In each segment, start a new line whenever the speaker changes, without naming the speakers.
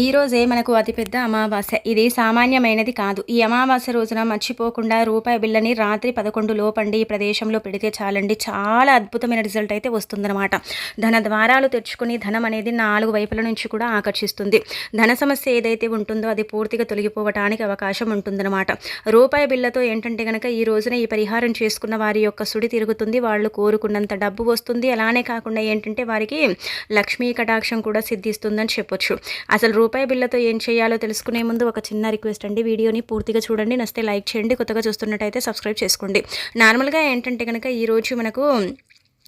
ఈ రోజే మనకు అతిపెద్ద అమావాస్య ఇది సామాన్యమైనది కాదు. ఈ అమావాస్య రోజున మర్చిపోకుండా రూపాయి బిల్లని రాత్రి పదకొండు లోపండి ఈ ప్రదేశంలో పెడితే చాలండి. చాలా అద్భుతమైన రిజల్ట్ అయితే వస్తుందన్నమాట. ధన ద్వారాలు తెచ్చుకుని ధనం అనేది నాలుగు వైపుల నుంచి కూడా ఆకర్షిస్తుంది. ధన సమస్య ఏదైతే ఉంటుందో అది పూర్తిగా తొలగిపోవటానికి అవకాశం ఉంటుందన్నమాట. రూపాయి బిల్లతో ఏంటంటే కనుక ఈ రోజున ఈ పరిహారం చేసుకున్న వారి యొక్క సుడి తిరుగుతుంది. వాళ్ళు కోరుకున్నంత డబ్బు వస్తుంది. అలానే కాకుండా ఏంటంటే వారికి లక్ష్మీ కటాక్షం కూడా సిద్ధిస్తుందని చెప్పొచ్చు. అసలు రూపాయి బిల్లతో ఏం చేయాలో తెలుసుకునే ముందు ఒక చిన్న రిక్వెస్ట్ అండి. వీడియోని పూర్తిగా చూడండి. నస్తే లైక్ చేయండి. కొత్తగా చూస్తున్నట్టయితే సబ్స్క్రైబ్ చేసుకోండి. నార్మల్గా ఏంటంటే కనుక ఈరోజు మనకు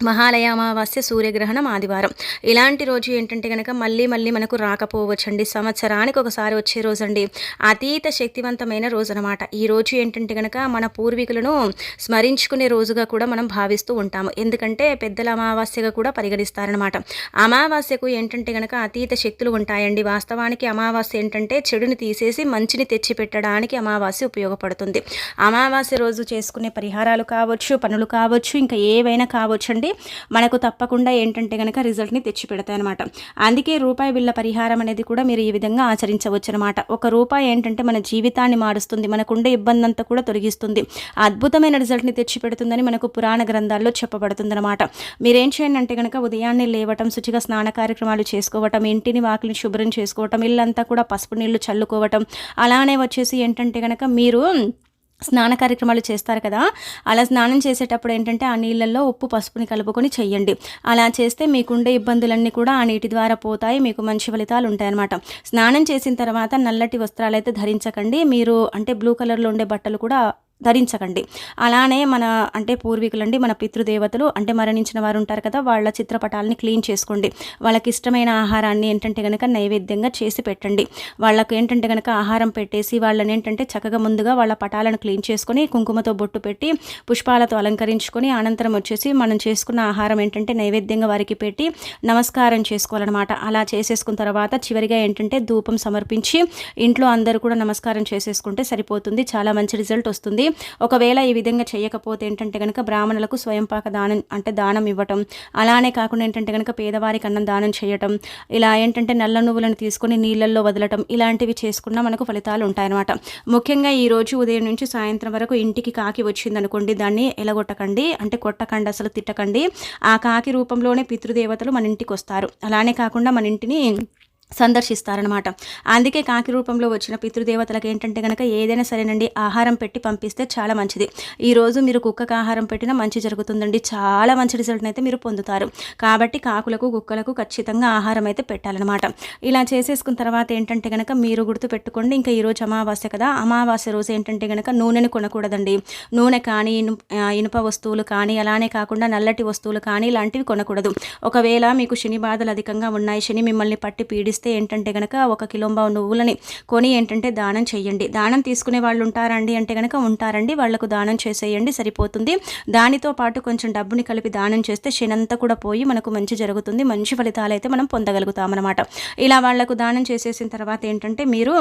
మహాలయ అమావాస్య సూర్యగ్రహణం ఆదివారం. ఇలాంటి రోజు ఏంటంటే కనుక మళ్ళీ మళ్ళీ మనకు రాకపోవచ్చండి. సంవత్సరానికి ఒకసారి వచ్చే రోజండి. అతీత శక్తివంతమైన రోజు అనమాట ఈ రోజు ఏంటంటే కనుక మన పూర్వీకులను స్మరించుకునే రోజుగా కూడా మనం భావిస్తూ ఉంటాము. ఎందుకంటే పెద్దల అమావాస్యగా కూడా పరిగణిస్తారనమాట. అమావాస్యకు ఏంటంటే కనుక అతీత శక్తులు ఉంటాయండి. వాస్తవానికి అమావాస్య ఏంటంటే చెడుని తీసేసి మంచిని తెచ్చిపెట్టడానికి అమావాస్య ఉపయోగపడుతుంది. అమావాస్య రోజు చేసుకునే పరిహారాలు కావచ్చు పనులు కావచ్చు ఇంకా ఏవైనా కావచ్చు అండి మనకు తప్పకుండా ఏంటంటే కనుక రిజల్ట్ని తెచ్చి పెడతాయి అనమాట అందుకే రూపాయి బిళ్ళ పరిహారం అనేది కూడా మీరు ఈ విధంగా ఆచరించవచ్చు అనమాట ఒక రూపాయి ఏంటంటే మన జీవితాన్ని మారుస్తుంది మనకుండే ఇబ్బంది అంతా కూడా తొలగిస్తుంది. అద్భుతమైన రిజల్ట్ని తెచ్చి పెడుతుందని మనకు పురాణ గ్రంథాల్లో చెప్పబడుతుంది అనమాట మీరేం చేయండి అంటే కనుక ఉదయాన్నే లేవటం శుచిగా స్నాన కార్యక్రమాలు చేసుకోవటం ఇంటిని వాకిలిని శుభ్రం చేసుకోవటం ఇల్లంతా కూడా పసుపు నీళ్ళు చల్లుకోవటం అలానే వచ్చేసి ఏంటంటే కనుక మీరు స్నాన కార్యక్రమాలు చేస్తారు కదా అలా స్నానం చేసేటప్పుడు ఏంటంటే ఆ నీళ్ళల్లో ఉప్పు పసుపుని కలుపుకొని చెయ్యండి. అలా చేస్తే మీకుండే ఇబ్బందులన్నీ కూడా ఆ నీటి ద్వారా పోతాయి మీకు మంచి ఫలితాలు ఉంటాయన్నమాట. స్నానం చేసిన తర్వాత నల్లటి వస్త్రాలు అయితే ధరించకండి. మీరు అంటే బ్లూ కలర్లో ఉండే బట్టలు కూడా ధరించకండి. అలానే మన అంటే పూర్వీకులండి మన పితృదేవతలు అంటే మరణించిన వారు ఉంటారు కదా వాళ్ళ చిత్రపటాలని క్లీన్ చేసుకోండి. వాళ్ళకి ఇష్టమైన ఆహారాన్ని ఏంటంటే కనుక నైవేద్యంగా చేసి పెట్టండి. వాళ్ళకు ఏంటంటే కనుక ఆహారం పెట్టేసి వాళ్ళని ఏంటంటే చక్కగా ముందుగా వాళ్ళ పటాలను క్లీన్ చేసుకొని కుంకుమతో బొట్టు పెట్టి పుష్పాలతో అలంకరించుకొని అనంతరం వచ్చేసి మనం చేసుకున్న ఆహారం ఏంటంటే నైవేద్యంగా వారికి పెట్టి నమస్కారం చేసుకోవాలన్నమాట. అలా చేసేసుకున్న తర్వాత చివరిగా ఏంటంటే ధూపం సమర్పించి ఇంట్లో అందరూ కూడా నమస్కారం చేసేసుకుంటే సరిపోతుంది. చాలా మంచి రిజల్ట్ వస్తుంది. ఒకవేళ ఈ విధంగా చేయకపోతే ఏంటంటే కనుక బ్రాహ్మణులకు స్వయంపాక దానం అంటే దానం ఇవ్వటం. అలానే కాకుండా ఏంటంటే కనుక పేదవారికి అన్నం దానం చేయటం. ఇలా ఏంటంటే నల్ల నువ్వులను తీసుకొని నీళ్ళల్లో వదలటం. ఇలాంటివి చేసుకున్నా మనకు ఫలితాలు ఉంటాయన్నమాట. ముఖ్యంగా ఈ రోజు ఉదయం నుంచి సాయంత్రం వరకు ఇంటికి కాకి వచ్చింది అనుకోండి దాన్ని ఎలగొట్టకండి. అంటే కొట్టకండి అసలు తిట్టకండి. ఆ కాకి రూపంలోనే పితృదేవతలు మన ఇంటికి వస్తారు. అలానే కాకుండా మన ఇంటిని సందర్శిస్తారనమాట అందుకే కాకి రూపంలో వచ్చిన పితృదేవతలకు ఏంటంటే కనుక ఏదైనా సరేనండి ఆహారం పెట్టి పంపిస్తే చాలా మంచిది. ఈరోజు మీరు కుక్కకు ఆహారం పెట్టినా మంచి జరుగుతుందండి. చాలా మంచి రిజల్ట్ని అయితే మీరు పొందుతారు. కాబట్టి కాకులకు కుక్కలకు ఖచ్చితంగా ఆహారం అయితే పెట్టాలన్నమాట. ఇలా చేసేసుకున్న తర్వాత ఏంటంటే కనుక మీరు గుర్తు పెట్టుకోండి ఇంకా ఈరోజు అమావాస్య కదా అమావాస్య రోజు ఏంటంటే కనుక నూనెని కొనకూడదండి. నూనె కానీ ఇనుప వస్తువులు కానీ అలానే కాకుండా నల్లటి వస్తువులు కానీ ఇలాంటివి కొనకూడదు. ఒకవేళ మీకు శని బాధలు అధికంగా ఉన్నాయి శని మిమ్మల్ని పట్టి పీడి చేస్తే ఏంటంటే కనుక ఒక కిలోంబావు నువ్వులని కొని ఏంటంటే దానం చేయండి. దానం తీసుకునే వాళ్ళు ఉంటారండి అంటే కనుక ఉంటారండి వాళ్ళకు దానం చేసేయండి సరిపోతుంది. దానితో పాటు కొంచెం డబ్బుని కలిపి దానం చేస్తే శనంతా కూడా పోయి మనకు మంచి జరుగుతుంది మంచి ఫలితాలు అయితే మనం పొందగలుగుతామన్నమాట. ఇలా వాళ్ళకు దానం చేసేసిన తర్వాత ఏంటంటే మీరు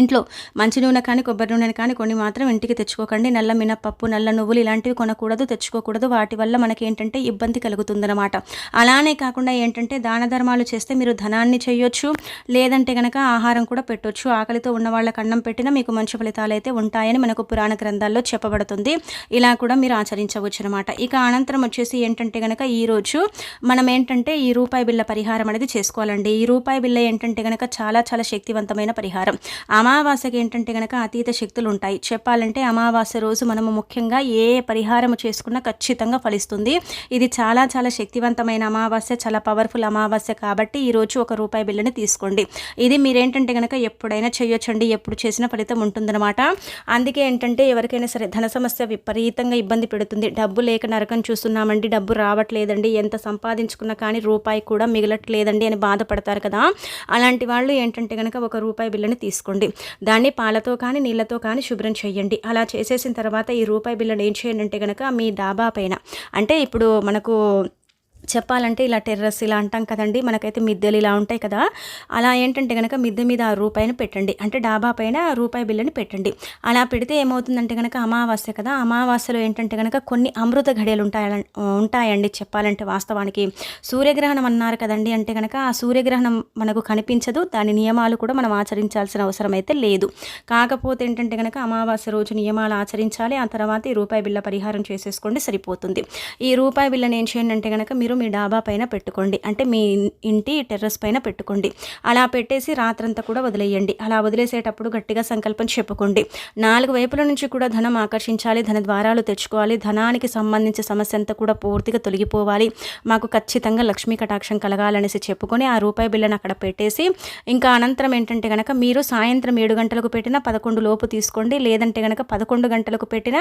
ఇంట్లో మంచి నూనె కానీ కొబ్బరి నూనె కానీ కొన్ని మాత్రం ఇంటికి తెచ్చుకోకండి. నల్ల మినపప్పు నల్ల నువ్వులు ఇలాంటివి కొనకూడదు తెచ్చుకోకూడదు. వాటి వల్ల మనకి ఏంటంటే ఇబ్బంది కలుగుతుందన్నమాట. అలానే కాకుండా ఏంటంటే దాన ధర్మాలు చేస్తే మీరు ధనాన్ని చేయొచ్చు. లేదంటే కనుక ఆహారం కూడా పెట్టొచ్చు. ఆకలితో ఉన్న వాళ్ళకి అన్నం పెట్టినా మీకు మంచి ఫలితాలు అయితే ఉంటాయని మనకు పురాణ గ్రంథాల్లో చెప్పబడుతుంది. ఇలా కూడా మీరు ఆచరించవచ్చు అనమాట ఇక అనంతరం వచ్చేసి ఏంటంటే కనుక ఈరోజు మనం ఏంటంటే ఈ రూపాయి బిళ్ళ పరిహారం అనేది చేసుకోవాలండి. ఈ రూపాయి బిళ్ళ ఏంటంటే కనుక చాలా చాలా శక్తివంతమైన పరిహారం. అమావాస్యకి ఏంటంటే కనుక అతీత శక్తులు ఉంటాయి చెప్పాలంటే అమావాస్య రోజు మనము ముఖ్యంగా ఏ పరిహారం చేసుకున్నా ఖచ్చితంగా ఫలిస్తుంది. ఇది చాలా చాలా శక్తివంతమైన అమావాస్య చాలా పవర్ఫుల్ అమావాస్య కాబట్టి ఈరోజు ఒక రూపాయి బిల్లుని తీసుకోండి. ఇది మీరేంటంటే కనుక ఎప్పుడైనా చేయొచ్చండి ఎప్పుడు చేసిన ఫలితం ఉంటుందన్నమాట. అందుకే ఏంటంటే ఎవరికైనా సరే ధన సమస్య విపరీతంగా ఇబ్బంది పెడుతుంది. డబ్బు లేక నరకం చూస్తున్నామండి డబ్బు రావట్లేదండి ఎంత సంపాదించుకున్నా కానీ రూపాయి కూడా మిగలట్లేదండి అని బాధపడతారు కదా. అలాంటి వాళ్ళు ఏంటంటే కనుక ఒక రూపాయి బిల్లుని తీసుకోండి. దాన్ని పాలతో కానీ నీళ్ళతో కానీ శుభ్రం చేయండి. అలా చేసేసిన తర్వాత ఈ రూపాయి బిల్లును ఏం చేయండి అంటే కనుక మీ డాబా పైన. అంటే ఇప్పుడు మనకు చెప్పాలంటే ఇలా టెర్రస్ ఇలా అంటాం కదండి మనకైతే మిద్దెలు ఇలా ఉంటాయి కదా. అలా ఏంటంటే కనుక మిద్దె మీద ఆ రూపాయిని పెట్టండి. అంటే డాబా పైన రూపాయి బిల్లుని పెట్టండి. అలా పెడితే ఏమవుతుందంటే కనుక అమావాస్య కదా అమావాస్యలో ఏంటంటే కనుక కొన్ని అమృత ఘడియలు ఉంటాయ ఉంటాయండి చెప్పాలంటే వాస్తవానికి. సూర్యగ్రహణం అన్నారు కదండి అంటే కనుక ఆ సూర్యగ్రహణం మనకు కనిపించదు దాని నియమాలు కూడా మనం ఆచరించాల్సిన అవసరం అయితే లేదు. కాకపోతే ఏంటంటే కనుక అమావాస్య రోజు నియమాలు ఆచరించాలి ఆ తర్వాత ఈ రూపాయి బిల్ల పరిహారం చేసేసుకోండి సరిపోతుంది. ఈ రూపాయి బిల్లని ఏం చేయండి అంటే కనుక మీరు మీ డాబా పైన పెట్టుకోండి. అంటే మీ ఇంటి టెర్రస్ పైన పెట్టుకోండి. అలా పెట్టేసి రాత్రంతా కూడా వదిలేయండి. అలా వదిలేసేటప్పుడు గట్టిగా సంకల్పం చెప్పుకోండి. నాలుగు వైపుల నుంచి కూడా ధనం ఆకర్షించాలి ధన ద్వారాలు తెచ్చుకోవాలి ధనానికి సంబంధించిన సమస్య అంతా కూడా పూర్తిగా తొలగిపోవాలి. మాకు ఖచ్చితంగా లక్ష్మీ కటాక్షం కలగాలనేసి చెప్పుకొని ఆ రూపాయి బిల్లను అక్కడ పెట్టేసి ఇంకా అనంతరం ఏంటంటే కనుక మీరు సాయంత్రం ఏడు గంటలకు పెట్టిన పదకొండు లోపు తీసుకోండి. లేదంటే కనుక పదకొండు గంటలకు పెట్టిన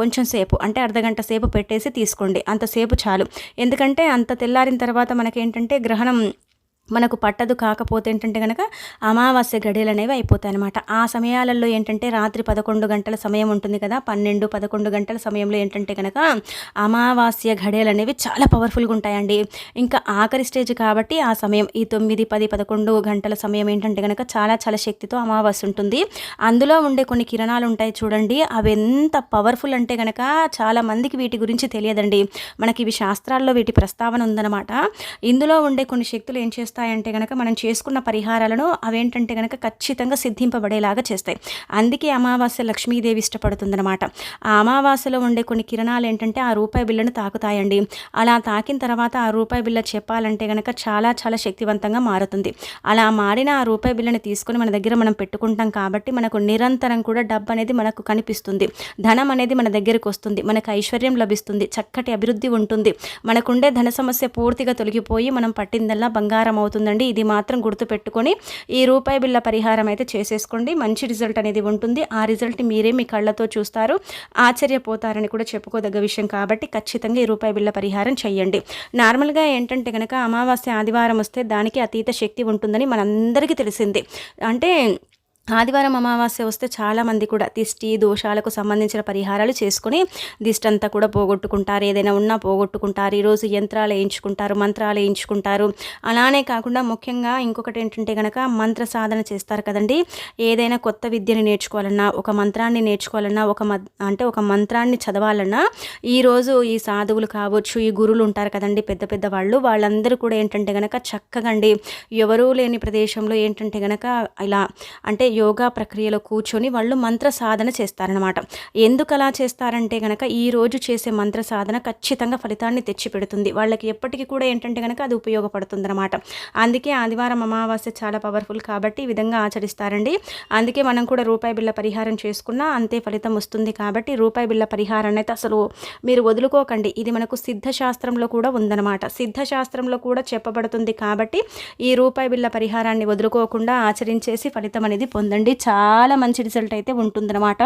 కొంచెం సేపు అంటే అర్ధగంట సేపు పెట్టేసి తీసుకోండి. అంతసేపు చాలు. ఎందుకంటే అంత తెల్లారిన తర్వాత మనకేంటంటే గ్రహణం మనకు పట్టదు కాకపోతే ఏంటంటే కనుక అమావాస్య గడియలు అనేవి అయిపోతాయి అనమాట ఆ సమయాలలో ఏంటంటే రాత్రి పదకొండు గంటల సమయం ఉంటుంది కదా పన్నెండు పదకొండు గంటల సమయంలో ఏంటంటే కనుక అమావాస్య గడియలు అనేవి చాలా పవర్ఫుల్గా ఉంటాయండి. ఇంకా ఆఖరి స్టేజ్ కాబట్టి ఆ సమయం ఈ తొమ్మిది పది పదకొండు గంటల సమయం ఏంటంటే కనుక చాలా చాలా శక్తితో అమావాస్య ఉంటుంది. అందులో ఉండే కొన్ని కిరణాలు ఉంటాయి చూడండి అవి ఎంత పవర్ఫుల్ అంటే కనుక చాలా మందికి వీటి గురించి తెలియదండి. మనకి ఇవి శాస్త్రాల్లో వీటి ప్రస్తావన ఉందన్నమాట. ఇందులో ఉండే కొన్ని శక్తులు ఏం చేస్తాయి చేస్తాయంటే కనుక మనం చేసుకున్న పరిహారాలను అవేంటంటే కనుక ఖచ్చితంగా సిద్ధింపబడేలాగా చేస్తాయి. అందుకే అమావాస్య లక్ష్మీదేవి ఇష్టపడుతుందనమాట ఆ అమావాస్యలో ఉండే కొన్ని కిరణాలు ఏంటంటే ఆ రూపాయి బిల్లను తాకుతాయండి. అలా తాకిన తర్వాత ఆ రూపాయి బిల్ల చెప్పాలంటే కనుక చాలా చాలా శక్తివంతంగా మారుతుంది. అలా మారిన ఆ రూపాయి బిల్లని తీసుకొని మన దగ్గర మనం పెట్టుకుంటాం కాబట్టి మనకు నిరంతరం కూడా డబ్బు అనేది మనకు కనిపిస్తుంది. ధనం అనేది మన దగ్గరికి వస్తుంది. మనకు ఐశ్వర్యం లభిస్తుంది. చక్కటి అభివృద్ధి ఉంటుంది. మనకుండే ధన సమస్య పూర్తిగా తొలగిపోయి మనం పట్టిందల్లా బంగారం అవుతుందండి ఇది మాత్రం గుర్తుపెట్టుకొని ఈ రూపాయి బిళ్ళ పరిహారం అయితే చేసేసుకోండి. మంచి రిజల్ట్ అనేది ఉంటుంది. ఆ రిజల్ట్ మీరే మీ కళ్ళతో చూస్తారు. ఆశ్చర్యపోతారని కూడా చెప్పుకోదగ్గ విషయం కాబట్టి ఖచ్చితంగా ఈ రూపాయి బిళ్ళ పరిహారం చేయండి నార్మల్గా ఏంటంటే కనుక అమావాస్య ఆదివారం వస్తే దానికి అతీత శక్తి ఉంటుందని మనందరికీ తెలిసింది. అంటే ఆదివారం అమావాస్య వస్తే చాలామంది కూడా దిష్టి దోషాలకు సంబంధించిన పరిహారాలు చేసుకుని దిష్టి అంతా కూడా పోగొట్టుకుంటారు. ఏదైనా ఉన్నా పోగొట్టుకుంటారు. ఈరోజు యంత్రాలు వేయించుకుంటారు మంత్రాలు వేయించుకుంటారు. అలానే కాకుండా ముఖ్యంగా ఇంకొకటి ఏంటంటే కనుక మంత్ర సాధన చేస్తారు కదండి. ఏదైనా కొత్త విద్యని నేర్చుకోవాలన్నా ఒక మంత్రాన్ని నేర్చుకోవాలన్నా ఒక అంటే ఒక మంత్రాన్ని చదవాలన్నా ఈరోజు ఈ సాధువులు కావచ్చు ఈ గురువులు ఉంటారు కదండి పెద్ద పెద్ద వాళ్ళు వాళ్ళందరూ కూడా ఏంటంటే కనుక చక్కగండి ఎవరూ లేని ప్రదేశంలో ఏంటంటే కనుక ఇలా అంటే యోగా ప్రక్రియలో కూర్చొని వాళ్ళు మంత్ర సాధన చేస్తారనమాట ఎందుకు అలా చేస్తారంటే కనుక ఈ రోజు చేసే మంత్ర సాధన ఖచ్చితంగా ఫలితాన్ని తెచ్చిపెడుతుంది. వాళ్ళకి ఎప్పటికీ కూడా ఏంటంటే కనుక అది ఉపయోగపడుతుంది అనమాట అందుకే ఆదివారం అమావాస్య చాలా పవర్ఫుల్ కాబట్టి ఈ విధంగా ఆచరిస్తారండి. అందుకే మనం కూడా రూపాయి బిళ్ళ పరిహారం చేసుకున్నా అంతే ఫలితం వస్తుంది కాబట్టి రూపాయి బిళ్ళ పరిహారాన్ని అయితే అసలు మీరు వదులుకోకండి. ఇది మనకు సిద్ధశాస్త్రంలో కూడా ఉందన్నమాట. సిద్ధశాస్త్రంలో కూడా చెప్పబడుతుంది కాబట్టి ఈ రూపాయి బిళ్ళ పరిహారాన్ని వదులుకోకుండా ఆచరించేసి ఫలితం అనేది పొందండి చాలా మంచి రిజల్ట్ అయితే ఉంటుందన్నమాట.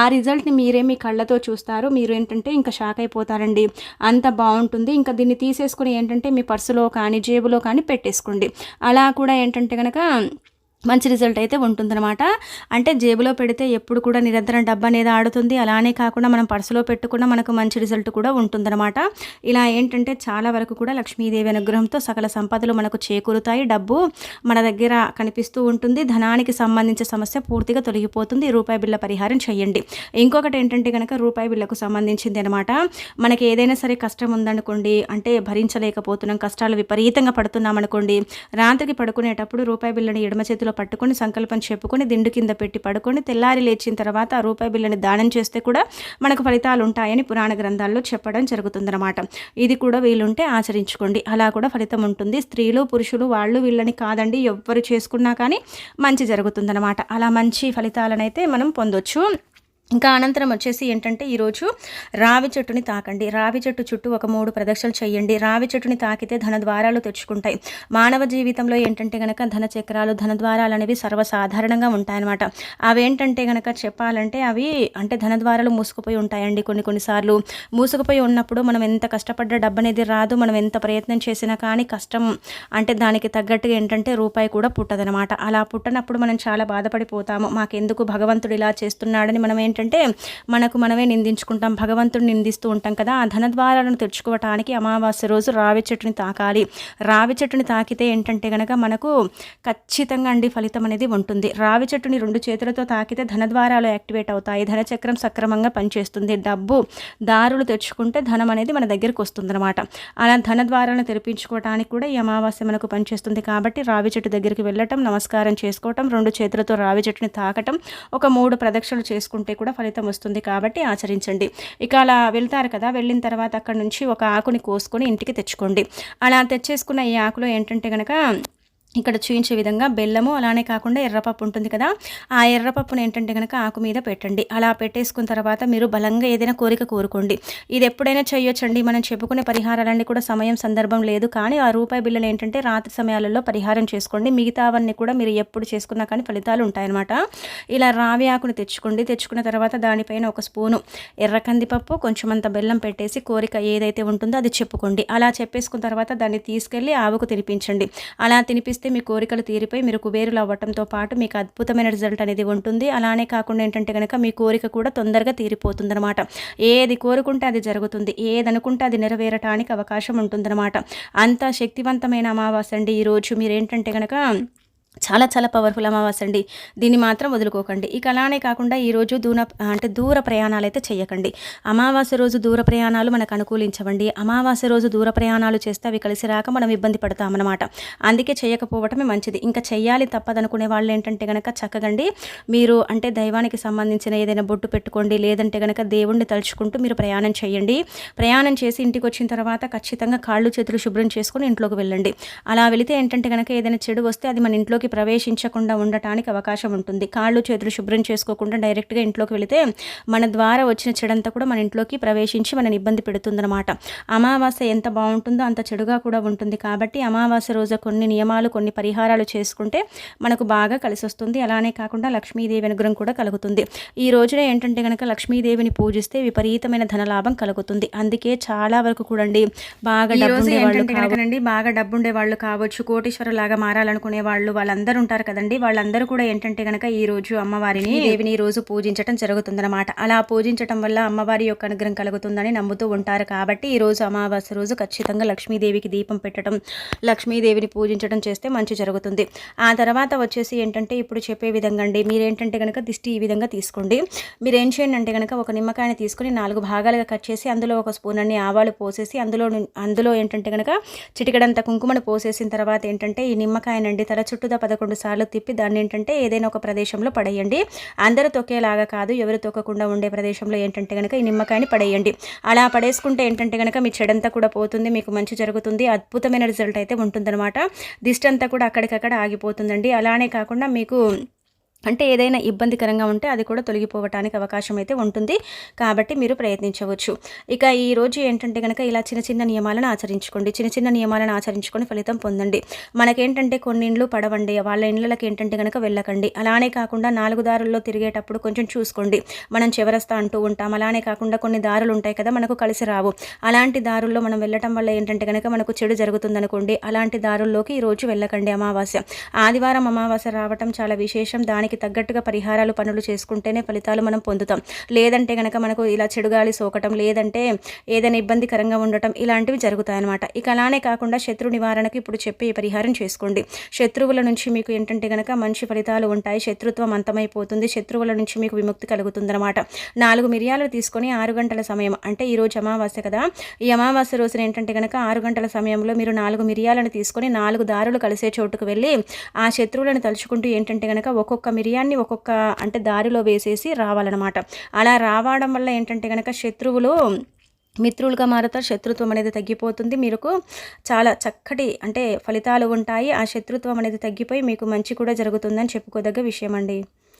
ఆ రిజల్ట్ని మీరే మీ కళ్ళతో చూస్తారు. మీరు ఏంటంటే ఇంకా షాక్ అయిపోతారండి. అంత బాగుంటుంది. ఇంకా దీన్ని తీసేసుకుని ఏంటంటే మీ పర్సులో కానీ జేబులో కానీ పెట్టేసుకోండి. అలా కూడా ఏంటంటే కనుక మంచి రిజల్ట్ అయితే ఉంటుందన్నమాట. అంటే జేబులో పెడితే ఎప్పుడు కూడా నిరంతరం డబ్బు అనేది ఆడుతుంది. అలానే కాకుండా మనం పర్సులో పెట్టుకున్న మనకు మంచి రిజల్ట్ కూడా ఉంటుందన్నమాట. ఇలా ఏంటంటే చాలా వరకు కూడా లక్ష్మీదేవి అనుగ్రహంతో సకల సంపదలు మనకు చేకూరుతాయి. డబ్బు మన దగ్గర కనిపిస్తూ ఉంటుంది. ధనానికి సంబంధించిన సమస్య పూర్తిగా తొలగిపోతుంది. రూపాయి బిళ్ళ పరిహారం చేయండి ఇంకొకటి ఏంటంటే కనుక రూపాయి బిళ్ళకు సంబంధించింది అనమాట మనకి ఏదైనా సరే కష్టం ఉందనుకోండి అంటే భరించలేకపోతున్నాం కష్టాలు విపరీతంగా పడుతున్నాం అనుకోండి రాత్రికి పడుకునేటప్పుడు రూపాయి బిళ్ళని ఎడమ చేతిలో పట్టుకొని సంకల్పం చెప్పుకొని దిండు కింద పెట్టి పడుకొని తెల్లారి లేచిన తర్వాత ఆ రూపాయి బిల్లని దానం చేస్తే కూడా మనకు ఫలితాలు ఉంటాయని పురాణ గ్రంథాల్లో చెప్పడం జరుగుతుందన్నమాట. ఇది కూడా వీలుంటే ఆచరించుకోండి. అలా కూడా ఫలితం ఉంటుంది. స్త్రీలు పురుషులు వాళ్ళు వీళ్ళని కాదండి. ఎవ్వరు చేసుకున్నా కానీ మంచి జరుగుతుందన్నమాట. అలా మంచి ఫలితాలనైతే మనం పొందొచ్చు. ఇంకా అనంతరం వచ్చేసి ఏంటంటే ఈరోజు రావి చెట్టుని తాకండి. రావి చెట్టు చుట్టూ ఒక మూడు ప్రదక్షిణలు చేయండి. రావి చెట్టుని తాకితే ధన ద్వారాలు తెచ్చుకుంటాయి. మానవ జీవితంలో ఏంటంటే కనుక ధన చక్రాలు ధన ద్వారాలు అనేవి సర్వసాధారణంగా ఉంటాయన్నమాట. అవేంటంటే కనుక చెప్పాలంటే అవి అంటే ధన ద్వారాలు మూసుకుపోయి ఉంటాయండి కొన్ని కొన్నిసార్లు మూసుకుపోయి ఉన్నప్పుడు మనం ఎంత కష్టపడ్డ డబ్బు అనేది రాదు. మనం ఎంత ప్రయత్నం చేసినా కానీ కష్టం అంటే దానికి తగ్గట్టుగా ఏంటంటే రూపాయి కూడా పుట్టదనమాట అలా పుట్టనప్పుడు మనం చాలా బాధపడిపోతాము. మాకెందుకు భగవంతుడు ఇలా చేస్తున్నాడని మనం ఏంటంటే ఏంటంటే మనకు మనమే నిందించుకుంటాం భగవంతుడిని నిందిస్తూ ఉంటాం కదా ఆ ధనద్వారాలను తెచ్చుకోవటానికి అమావాస్య రోజు రావి చెట్టుని తాకాలి. రావి చెట్టుని తాకితే ఏంటంటే కనుక మనకు ఖచ్చితంగా అండి ఫలితం అనేది ఉంటుంది. రావి చెట్టుని రెండు చేతులతో తాకితే ధనద్వారాలు యాక్టివేట్ అవుతాయి. ధనచక్రం సక్రమంగా పనిచేస్తుంది. డబ్బు దారులు తెచ్చుకుంటే ధనం అనేది మన దగ్గరికి వస్తుందన్నమాట. అలా ధన ద్వారాలను తెరిపించుకోవడానికి కూడా ఈ అమావాస్య మనకు పనిచేస్తుంది. కాబట్టి రావి చెట్టు దగ్గరికి వెళ్ళటం నమస్కారం చేసుకోవటం రెండు చేతులతో రావి చెట్టుని తాకటం ఒక మూడు ప్రదక్షిణలు చేసుకుంటే కూడా ఫలితం వస్తుంది కాబట్టి ఆచరించండి. ఇక అలా వెళ్తారు కదా వెళ్ళిన తర్వాత అక్కడ నుంచి ఒక ఆకుని కోసుకొని ఇంటికి తెచ్చుకోండి. అలా తెచ్చేసుకున్న ఈ ఆకులో ఏంటంటే కనుక ఇక్కడ చూపించే విధంగా బెల్లము అలానే కాకుండా ఎర్రపప్పు ఉంటుంది కదా ఆ ఎర్రపప్పును ఏంటంటే కనుక ఆకు మీద పెట్టండి. అలా పెట్టేసుకున్న తర్వాత మీరు బలంగా ఏదైనా కోరిక కోరుకోండి. ఇది ఎప్పుడైనా చేయొచ్చండి. మనం చెప్పుకునే పరిహారాలన్నీ కూడా సమయం సందర్భం లేదు. కానీ ఆ రూపాయి బిల్లులు ఏంటంటే రాత్రి సమయాలలో పరిహారం చేసుకోండి. మిగతావన్నీ కూడా మీరు ఎప్పుడు చేసుకున్నా కానీ ఫలితాలు ఉంటాయన్నమాట. ఇలా రావి ఆకును తెచ్చుకోండి. తెచ్చుకున్న తర్వాత దానిపైన ఒక స్పూను ఎర్ర కందిపప్పు కొంచెం అంత బెల్లం పెట్టేసి కోరిక ఏదైతే ఉంటుందో అది చెప్పుకోండి. అలా చెప్పేసుకున్న తర్వాత దాన్ని తీసుకెళ్ళి ఆవుకు తినిపించండి. అలా తినిపిస్తే చేస్తే మీ కోరికలు తీరిపోయి మీరు కుబేరులు అవ్వటంతో పాటు మీకు అద్భుతమైన రిజల్ట్ అనేది ఉంటుంది. అలానే కాకుండా ఏంటంటే కనుక మీ కోరిక కూడా తొందరగా తీరిపోతుంది అనమాట ఏది కోరుకుంటే అది జరుగుతుంది. ఏది అనుకుంటే అది నెరవేరటానికి అవకాశం ఉంటుందన్నమాట. అంత శక్తివంతమైన అమావాస్య అండి. ఈరోజు మీరు ఏంటంటే కనుక చాలా చాలా పవర్ఫుల్ అమావాస్య అండి. దీన్ని మాత్రం వదులుకోకండి. ఇక అలానే కాకుండా ఈరోజు దూర అంటే దూర ప్రయాణాలు అయితే చేయకండి అమావాస్య రోజు దూర ప్రయాణాలు మనకు అనుకూలించవండి. అమావాస్య రోజు దూర ప్రయాణాలు చేస్తే అవి కలిసి రాక మనం ఇబ్బంది పడతామన్నమాట. అందుకే చేయకపోవటమే మంచిది. ఇంకా చేయాలి తప్పదనుకునే వాళ్ళు ఏంటంటే కనుక చక్కగండి. మీరు అంటే దైవానికి సంబంధించిన ఏదైనా బొట్టు పెట్టుకోండి. లేదంటే కనుక దేవుణ్ణి తలుచుకుంటూ మీరు ప్రయాణం చేయండి ప్రయాణం చేసి ఇంటికి వచ్చిన తర్వాత ఖచ్చితంగా కాళ్ళు చేతులు శుభ్రం చేసుకుని ఇంట్లోకి వెళ్ళండి. అలా వెళితే ఏంటంటే కనుక ఏదైనా చెడు వస్తే అది మన ఇంట్లోకి ఇంట్లోకి ప్రవేశించకుండా ఉండటానికి అవకాశం ఉంటుంది. కాళ్ళు చేతులు శుభ్రం చేసుకోకుండా డైరెక్ట్గా ఇంట్లోకి వెళితే మన ద్వారా వచ్చిన చెడంతా కూడా మన ఇంట్లోకి ప్రవేశించి మనని ఇబ్బంది పెడుతుందన్నమాట. అమావాస్య ఎంత బాగుంటుందో అంత చెడుగా కూడా ఉంటుంది. కాబట్టి అమావాస్య రోజు కొన్ని నియమాలు కొన్ని పరిహారాలు చేసుకుంటే మనకు బాగా కలిసి వస్తుంది అలానే కాకుండా లక్ష్మీదేవి అనుగ్రహం కూడా కలుగుతుంది. ఈ రోజున ఏంటంటే కనుక లక్ష్మీదేవిని పూజిస్తే విపరీతమైన ధనలాభం కలుగుతుంది. అందుకే చాలా వరకు కూడండి బాగా డబ్బు బాగా డబ్బుండే వాళ్ళు కావచ్చు కోటీశ్వరలాగా మారాలనుకునే వాళ్ళు వాళ్ళ వాళ్ళందరూ ఉంటారు కదండి. వాళ్ళందరూ కూడా ఏంటంటే కనుక ఈ రోజు అమ్మవారిని దేవిని ఈ రోజు పూజించడం జరుగుతుందన్నమాట. అలా పూజించడం వల్ల అమ్మవారి యొక్క అనుగ్రహం కలుగుతుందని నమ్ముతూ ఉంటారు కాబట్టి ఈ రోజు అమావాస్య రోజు ఖచ్చితంగా లక్ష్మీదేవికి దీపం పెట్టడం లక్ష్మీదేవిని పూజించడం చేస్తే మంచి జరుగుతుంది. ఆ తర్వాత వచ్చేసి ఏంటంటే ఇప్పుడు చెప్పే విధంగా అండి మీరేంటంటే కనుక దిష్టి ఈ విధంగా తీసుకోండి. మీరు ఏం చేయండి అంటే కనుక ఒక నిమ్మకాయని తీసుకొని నాలుగు భాగాలుగా కట్ చేసి అందులో ఒక స్పూన్ అన్ని ఆవాలు పోసేసి అందులో అందులో ఏంటంటే కనుక చిటికడంత కుంకుమను పోసేసిన తర్వాత ఏంటంటే ఈ నిమ్మకాయనండి తల చుట్టూ పదకొండు సార్లు తిప్పి దాన్ని ఏంటంటే ఏదైనా ఒక ప్రదేశంలో పడేయండి. అందరూ తొక్కేలాగా కాదు ఎవరు తొక్కకుండా ఉండే ప్రదేశంలో ఏంటంటే కనుక ఈ నిమ్మకాయని పడేయండి. అలా పడేసుకుంటే ఏంటంటే కనుక మీ చెడంతా కూడా పోతుంది మీకు మంచి జరుగుతుంది అద్భుతమైన రిజల్ట్ అయితే ఉంటుందన్నమాట. దిష్టంతా కూడా అక్కడికక్కడ ఆగిపోతుందండి. అలానే కాకుండా మీకు అంటే ఏదైనా ఇబ్బందికరంగా ఉంటే అది కూడా తొలగిపోవటానికి అవకాశం అయితే ఉంటుంది. కాబట్టి మీరు ప్రయత్నించవచ్చు. ఇక ఈ రోజు ఏంటంటే కనుక ఇలా చిన్న చిన్న నియమాలను ఆచరించుకోండి. చిన్న చిన్న నియమాలను ఆచరించుకొని ఫలితం పొందండి. మనకేంటంటే కొన్ని ఇండ్లు పడవండి. వాళ్ళ ఇండ్లకి ఏంటంటే కనుక వెళ్ళకండి. అలానే కాకుండా నాలుగు దారుల్లో తిరిగేటప్పుడు కొంచెం చూసుకోండి. మనం చివరస్తా అంటూ ఉంటాం. అలానే కాకుండా కొన్ని దారులు ఉంటాయి కదా మనకు కలిసి రావు. అలాంటి దారుల్లో మనం వెళ్ళటం వల్ల ఏంటంటే కనుక మనకు చెడు జరుగుతుందనుకోండి. అలాంటి దారుల్లోకి ఈరోజు వెళ్ళకండి అమావాస్య. ఆదివారం అమావాస్య రావటం చాలా విశేషం. దానికి దానికి తగ్గట్టుగా పరిహారాలు పనులు చేసుకుంటేనే ఫలితాలు మనం పొందుతాం. లేదంటే కనుక మనకు ఇలా చెడుగాలి సోకటం లేదంటే ఏదైనా ఇబ్బందికరంగా ఉండటం ఇలాంటివి జరుగుతాయన్నమాట. ఇక అలానే కాకుండా శత్రు నివారణకు ఇప్పుడు చెప్పే పరిహారం చేసుకోండి. శత్రువుల నుంచి మీకు ఏంటంటే కనుక మంచి ఫలితాలు ఉంటాయి. శత్రుత్వం అంతమైపోతుంది. శత్రువుల నుంచి మీకు విముక్తి కలుగుతుందన్నమాట. నాలుగు మిరియాలు తీసుకొని ఆరు గంటల సమయం అంటే ఈరోజు అమావాస్య కదా ఈ అమావాస్య రోజున ఏంటంటే కనుక ఆరు గంటల సమయంలో మీరు నాలుగు మిరియాలను తీసుకొని నాలుగు దారులు కలిసే చోటుకు వెళ్ళి ఆ శత్రువులను తలుచుకుంటూ ఏంటంటే కనుక ఒక్కొక్క మిరియాన్ని ఒక్కొక్క అంటే దారిలో వేసేసి రావాలన్నమాట. అలా రావడం వల్ల ఏంటంటే కనుక శత్రువులు మిత్రులుగా మారుతారు శత్రుత్వం అనేది తగ్గిపోతుంది. మీకు చాలా చక్కటి అంటే ఫలితాలు ఉంటాయి. ఆ శత్రుత్వం అనేది తగ్గిపోయి మీకు మంచి కూడా జరుగుతుందని చెప్పుకోదగ్గ విషయం అండి